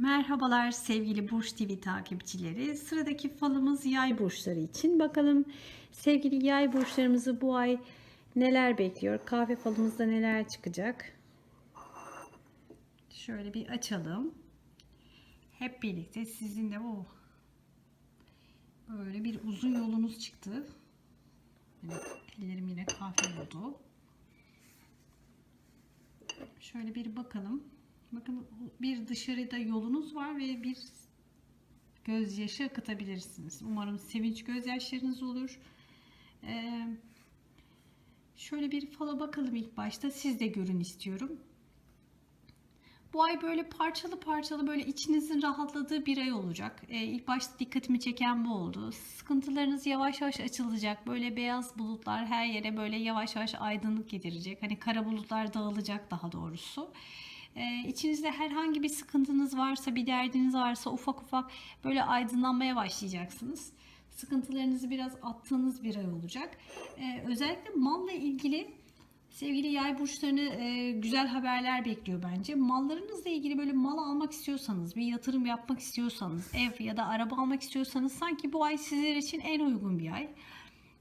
Merhabalar sevgili Burç TV takipçileri. Sıradaki falımız yay burçları için. Bakalım sevgili yay burçlarımızı bu ay neler bekliyor? Kahve falımızda neler çıkacak? Şöyle bir açalım. Hep birlikte sizinle o böyle bir uzun yolunuz çıktı. Evet, ellerim yine kahve oldu. Şöyle bir bakalım. Bakın bir dışarıda yolunuz var ve bir gözyaşı akıtabilirsiniz. Umarım sevinç gözyaşlarınız olur. Ee, şöyle bir fala bakalım ilk başta. Siz de görün istiyorum. Bu ay böyle parçalı parçalı böyle içinizin rahatladığı bir ay olacak. Ee, ilk başta dikkatimi çeken bu oldu. Sıkıntılarınız yavaş yavaş açılacak. Böyle beyaz bulutlar her yere böyle yavaş yavaş aydınlık getirecek. Hani kara bulutlar dağılacak daha doğrusu. Ee, içinizde herhangi bir sıkıntınız varsa, bir derdiniz varsa ufak ufak böyle aydınlanmaya başlayacaksınız. Sıkıntılarınızı biraz attığınız bir ay olacak. Ee, özellikle malla ilgili sevgili yay burçlarını e, güzel haberler bekliyor bence. Mallarınızla ilgili böyle mal almak istiyorsanız, bir yatırım yapmak istiyorsanız, ev ya da araba almak istiyorsanız sanki bu ay sizler için en uygun bir ay.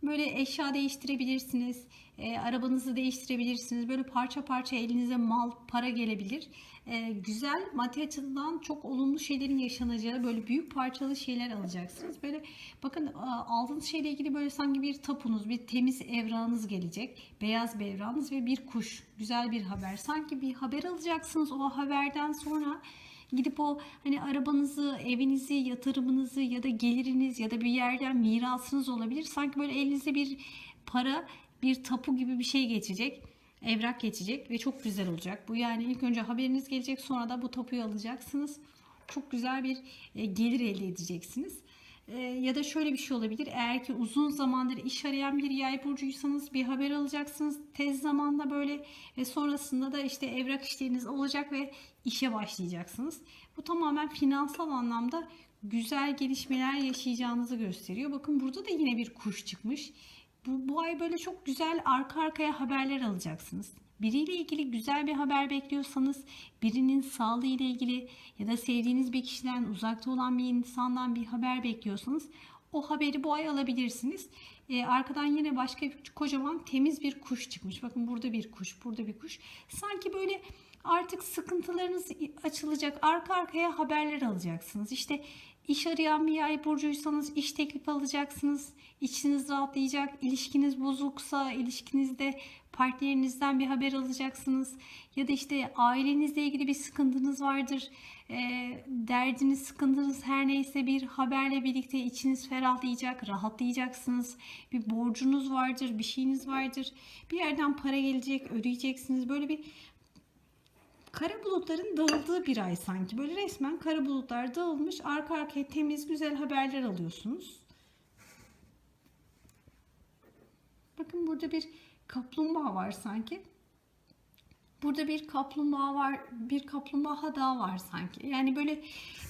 Böyle eşya değiştirebilirsiniz, e, arabanızı değiştirebilirsiniz. Böyle parça parça elinize mal, para gelebilir. E, güzel maddi açıdan çok olumlu şeylerin yaşanacağı böyle büyük parçalı şeyler alacaksınız. Böyle bakın e, aldığınız şeyle ilgili böyle sanki bir tapunuz, bir temiz evrağınız gelecek. Beyaz bir evrağınız ve bir kuş. Güzel bir haber. Sanki bir haber alacaksınız. O haberden sonra gidip o hani arabanızı, evinizi, yatırımınızı ya da geliriniz ya da bir yerden mirasınız olabilir. Sanki böyle elinizde bir para, bir tapu gibi bir şey geçecek. Evrak geçecek ve çok güzel olacak. Bu yani ilk önce haberiniz gelecek sonra da bu tapuyu alacaksınız. Çok güzel bir e, gelir elde edeceksiniz. E, ya da şöyle bir şey olabilir. Eğer ki uzun zamandır iş arayan bir yay burcuysanız bir haber alacaksınız. Tez zamanda böyle ve sonrasında da işte evrak işleriniz olacak ve işe başlayacaksınız. Bu tamamen finansal anlamda güzel gelişmeler yaşayacağınızı gösteriyor. Bakın burada da yine bir kuş çıkmış. Bu, bu ay böyle çok güzel arka arkaya haberler alacaksınız. Biriyle ilgili güzel bir haber bekliyorsanız, birinin sağlığı ile ilgili ya da sevdiğiniz bir kişiden uzakta olan bir insandan bir haber bekliyorsanız o haberi bu ay alabilirsiniz. Ee, arkadan yine başka kocaman temiz bir kuş çıkmış. Bakın burada bir kuş, burada bir kuş. Sanki böyle artık sıkıntılarınız açılacak. Arka arkaya haberler alacaksınız. İşte iş arayan bir yay burcuysanız iş teklif alacaksınız. İçiniz rahatlayacak. İlişkiniz bozuksa ilişkinizde partnerinizden bir haber alacaksınız. Ya da işte ailenizle ilgili bir sıkıntınız vardır. E, derdiniz, sıkıntınız her neyse bir haberle birlikte içiniz ferahlayacak, rahatlayacaksınız. Bir borcunuz vardır, bir şeyiniz vardır. Bir yerden para gelecek, ödeyeceksiniz. Böyle bir kara bulutların dağıldığı bir ay sanki. Böyle resmen kara bulutlar dağılmış. Arka arkaya temiz, güzel haberler alıyorsunuz. Bakın burada bir kaplumbağa var sanki. Burada bir kaplumbağa var, bir kaplumbağa daha var sanki. Yani böyle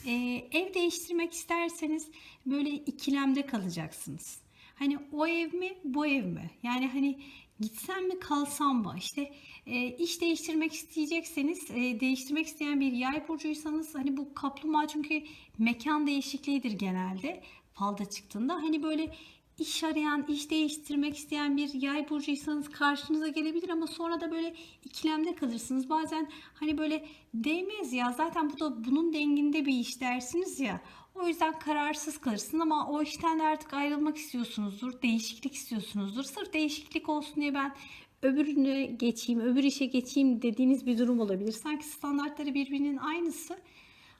e, ev değiştirmek isterseniz böyle ikilemde kalacaksınız. Hani o ev mi, bu ev mi? Yani hani gitsem mi, kalsam mı? İşte e, iş değiştirmek isteyecekseniz, e, değiştirmek isteyen bir yay burcuysanız hani bu kaplumbağa çünkü mekan değişikliğidir genelde falda çıktığında. Hani böyle iş arayan, iş değiştirmek isteyen bir yay burcuysanız karşınıza gelebilir ama sonra da böyle ikilemde kalırsınız. Bazen hani böyle değmez ya zaten bu da bunun denginde bir iş dersiniz ya. O yüzden kararsız kalırsın ama o işten de artık ayrılmak istiyorsunuzdur. Değişiklik istiyorsunuzdur. Sırf değişiklik olsun diye ben öbürüne geçeyim, öbür işe geçeyim dediğiniz bir durum olabilir. Sanki standartları birbirinin aynısı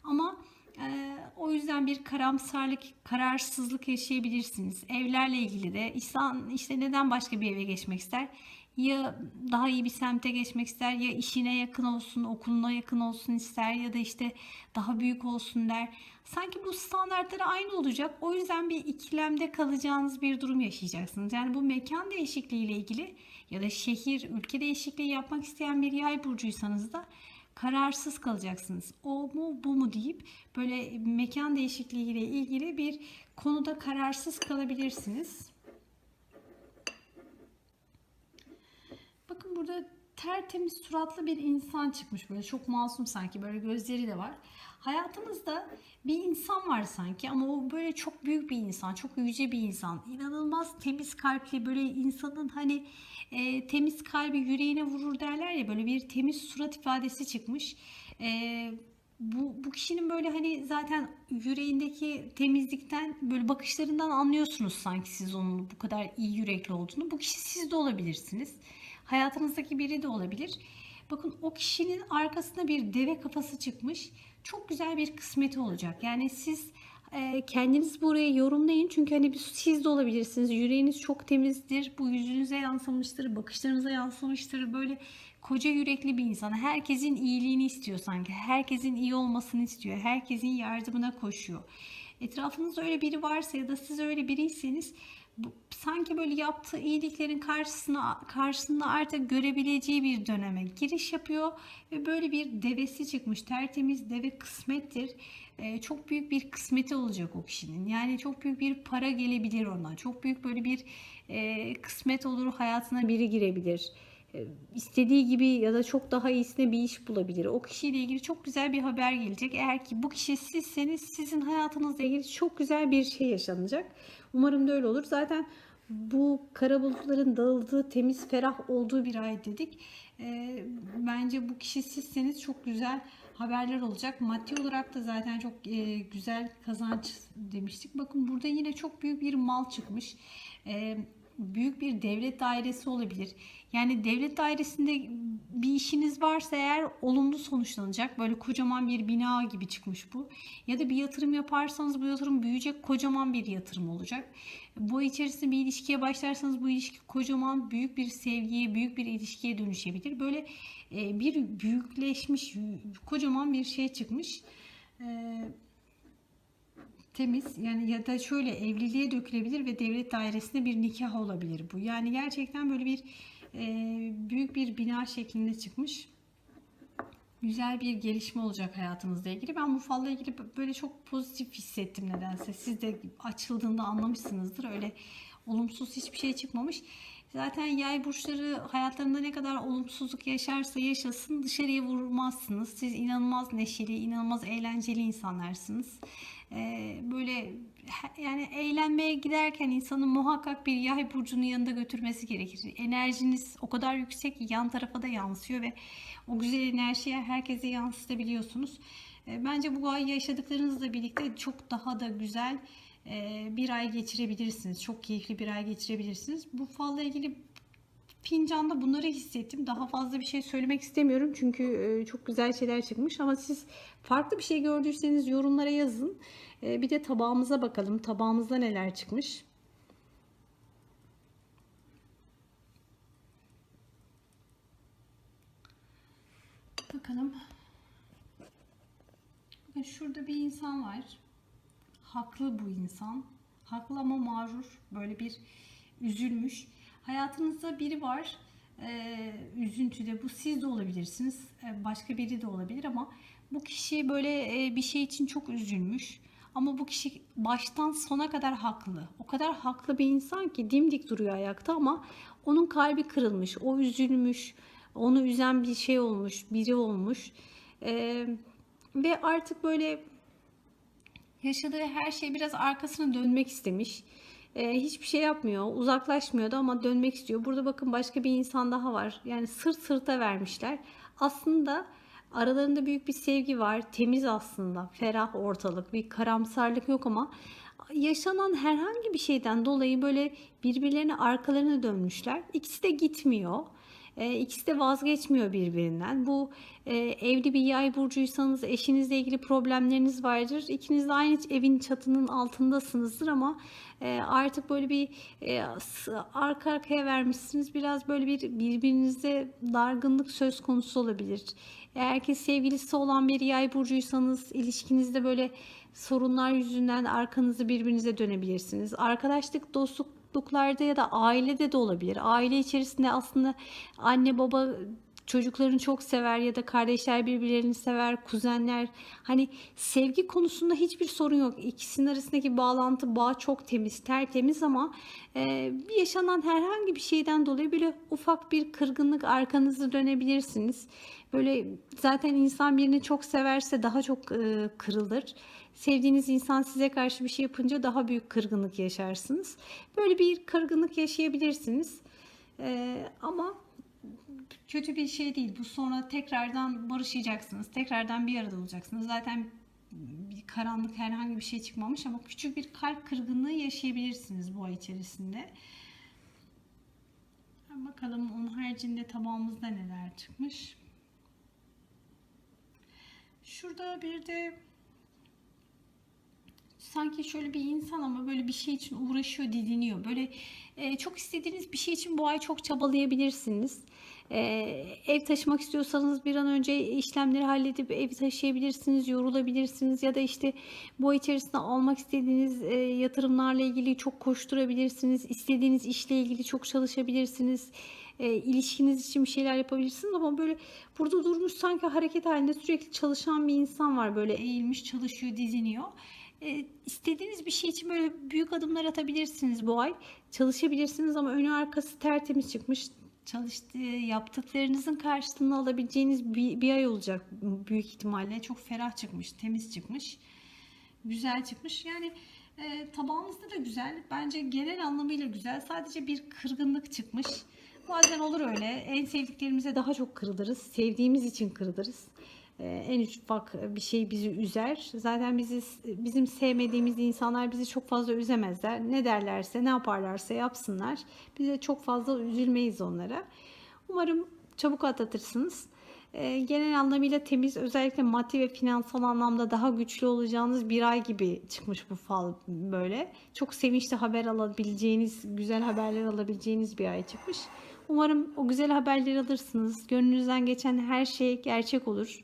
ama o yüzden bir karamsarlık, kararsızlık yaşayabilirsiniz. Evlerle ilgili de insan işte neden başka bir eve geçmek ister? Ya daha iyi bir semte geçmek ister ya işine yakın olsun, okuluna yakın olsun ister ya da işte daha büyük olsun der. Sanki bu standartları aynı olacak. O yüzden bir ikilemde kalacağınız bir durum yaşayacaksınız. Yani bu mekan değişikliği ile ilgili ya da şehir, ülke değişikliği yapmak isteyen bir yay burcuysanız da kararsız kalacaksınız. O mu bu mu deyip böyle mekan değişikliği ile ilgili bir konuda kararsız kalabilirsiniz. Bakın burada tertemiz suratlı bir insan çıkmış böyle çok masum sanki böyle gözleri de var. Hayatımızda bir insan var sanki ama o böyle çok büyük bir insan, çok yüce bir insan. İnanılmaz temiz kalpli böyle insanın hani e, temiz kalbi yüreğine vurur derler ya böyle bir temiz surat ifadesi çıkmış. E, bu, bu kişinin böyle hani zaten yüreğindeki temizlikten böyle bakışlarından anlıyorsunuz sanki siz onun bu kadar iyi yürekli olduğunu. Bu kişi siz de olabilirsiniz. Hayatınızdaki biri de olabilir. Bakın o kişinin arkasında bir deve kafası çıkmış. Çok güzel bir kısmeti olacak. Yani siz e, kendiniz buraya yorumlayın. Çünkü hani siz de olabilirsiniz. Yüreğiniz çok temizdir. Bu yüzünüze yansımıştır. Bakışlarınıza yansımıştır. Böyle koca yürekli bir insan. Herkesin iyiliğini istiyor sanki. Herkesin iyi olmasını istiyor. Herkesin yardımına koşuyor. Etrafınızda öyle biri varsa ya da siz öyle biriyseniz sanki böyle yaptığı iyiliklerin karşısına karşısında artık görebileceği bir döneme giriş yapıyor ve böyle bir devesi çıkmış. Tertemiz deve kısmettir. Ee, çok büyük bir kısmeti olacak o kişinin. Yani çok büyük bir para gelebilir ona. Çok büyük böyle bir e, kısmet olur hayatına biri girebilir istediği gibi ya da çok daha iyisine bir iş bulabilir. O kişiyle ilgili çok güzel bir haber gelecek. Eğer ki bu kişi sizseniz sizin hayatınızla ilgili çok güzel bir şey yaşanacak. Umarım da öyle olur. Zaten bu kara bulutların dağıldığı, temiz, ferah olduğu bir ay dedik. E, bence bu kişi sizseniz çok güzel haberler olacak. Maddi olarak da zaten çok e, güzel kazanç demiştik. Bakın burada yine çok büyük bir mal çıkmış. E, büyük bir devlet dairesi olabilir. Yani devlet dairesinde bir işiniz varsa eğer olumlu sonuçlanacak. Böyle kocaman bir bina gibi çıkmış bu. Ya da bir yatırım yaparsanız bu yatırım büyüyecek kocaman bir yatırım olacak. Bu içerisinde bir ilişkiye başlarsanız bu ilişki kocaman büyük bir sevgiye, büyük bir ilişkiye dönüşebilir. Böyle e, bir büyükleşmiş, kocaman bir şey çıkmış. Eee temiz yani ya da şöyle evliliğe dökülebilir ve devlet dairesinde bir nikah olabilir bu. Yani gerçekten böyle bir e, büyük bir bina şeklinde çıkmış. Güzel bir gelişme olacak hayatınızla ilgili. Ben bu falla ilgili böyle çok pozitif hissettim nedense. Siz de açıldığında anlamışsınızdır. Öyle olumsuz hiçbir şey çıkmamış. Zaten yay burçları hayatlarında ne kadar olumsuzluk yaşarsa yaşasın dışarıya vurmazsınız. Siz inanılmaz neşeli, inanılmaz eğlenceli insanlarsınız. Ee, böyle yani eğlenmeye giderken insanın muhakkak bir yay burcunun yanında götürmesi gerekir. Enerjiniz o kadar yüksek ki yan tarafa da yansıyor ve o güzel enerjiyi herkese yansıtabiliyorsunuz. Ee, bence bu ay yaşadıklarınızla birlikte çok daha da güzel bir ay geçirebilirsiniz. Çok keyifli bir ay geçirebilirsiniz. Bu falla ilgili fincanda bunları hissettim. Daha fazla bir şey söylemek istemiyorum çünkü e, çok güzel şeyler çıkmış ama siz farklı bir şey gördüyseniz yorumlara yazın. E, bir de tabağımıza bakalım. Tabağımızda neler çıkmış. Bakalım. Şurada bir insan var. Haklı bu insan. Haklı ama mağrur. Böyle bir üzülmüş. Hayatınızda biri var. E, üzüntüde. Bu siz de olabilirsiniz. E, başka biri de olabilir ama bu kişi böyle e, bir şey için çok üzülmüş. Ama bu kişi baştan sona kadar haklı. O kadar haklı bir insan ki dimdik duruyor ayakta ama onun kalbi kırılmış. O üzülmüş. Onu üzen bir şey olmuş. Biri olmuş. Ee, ve artık böyle yaşadığı her şey biraz arkasına dönmek istemiş. Ee, hiçbir şey yapmıyor. Uzaklaşmıyordu ama dönmek istiyor. Burada bakın başka bir insan daha var. Yani sırt sırta vermişler. Aslında Aralarında büyük bir sevgi var. Temiz aslında. Ferah ortalık. Bir karamsarlık yok ama yaşanan herhangi bir şeyden dolayı böyle birbirlerine arkalarına dönmüşler. İkisi de gitmiyor. E, ikisi de vazgeçmiyor birbirinden. Bu e, evli bir yay burcuysanız eşinizle ilgili problemleriniz vardır. İkiniz de aynı evin çatının altındasınızdır ama e, artık böyle bir e, arka arkaya vermişsiniz. Biraz böyle bir birbirinize dargınlık söz konusu olabilir. Eğer ki sevgilisi olan bir yay burcuysanız ilişkinizde böyle sorunlar yüzünden arkanızı birbirinize dönebilirsiniz. Arkadaşlık, dostluklarda ya da ailede de olabilir. Aile içerisinde aslında anne baba çocuklarını çok sever ya da kardeşler birbirlerini sever, kuzenler. Hani sevgi konusunda hiçbir sorun yok. İkisinin arasındaki bağlantı, bağ çok temiz, tertemiz ama e, yaşanan herhangi bir şeyden dolayı böyle ufak bir kırgınlık arkanızı dönebilirsiniz. Böyle zaten insan birini çok severse daha çok e, kırılır. Sevdiğiniz insan size karşı bir şey yapınca daha büyük kırgınlık yaşarsınız. Böyle bir kırgınlık yaşayabilirsiniz. E, ama kötü bir şey değil. Bu sonra tekrardan barışacaksınız. Tekrardan bir arada olacaksınız. Zaten bir karanlık herhangi bir şey çıkmamış ama küçük bir kalp kırgınlığı yaşayabilirsiniz bu ay içerisinde. Bakalım onun haricinde tabağımızda neler çıkmış. Şurada bir de sanki şöyle bir insan ama böyle bir şey için uğraşıyor, didiniyor. Böyle e, çok istediğiniz bir şey için bu ay çok çabalayabilirsiniz. Ee, ev taşımak istiyorsanız bir an önce işlemleri halledip evi taşıyabilirsiniz, yorulabilirsiniz ya da işte bu ay içerisinde almak istediğiniz e, yatırımlarla ilgili çok koşturabilirsiniz, istediğiniz işle ilgili çok çalışabilirsiniz, e, ilişkiniz için bir şeyler yapabilirsiniz ama böyle burada durmuş sanki hareket halinde sürekli çalışan bir insan var böyle eğilmiş çalışıyor, diziniyor. E, istediğiniz bir şey için böyle büyük adımlar atabilirsiniz bu ay. Çalışabilirsiniz ama önü arkası tertemiz çıkmış çalıştığı, yaptıklarınızın karşılığını alabileceğiniz bir, bir ay olacak büyük ihtimalle. Çok ferah çıkmış, temiz çıkmış, güzel çıkmış. Yani e, tabağımızda da güzel. Bence genel anlamıyla güzel. Sadece bir kırgınlık çıkmış. Bazen olur öyle. En sevdiklerimize daha çok kırılırız. Sevdiğimiz için kırılırız. Ee, en ufak bir şey bizi üzer. Zaten bizi bizim sevmediğimiz insanlar bizi çok fazla üzemezler. Ne derlerse, ne yaparlarsa yapsınlar. Bize çok fazla üzülmeyiz onlara. Umarım çabuk atlatırsınız. Ee, genel anlamıyla temiz, özellikle maddi ve finansal anlamda daha güçlü olacağınız bir ay gibi çıkmış bu fal böyle. Çok sevinçli haber alabileceğiniz, güzel haberler alabileceğiniz bir ay çıkmış. Umarım o güzel haberleri alırsınız. Gönlünüzden geçen her şey gerçek olur.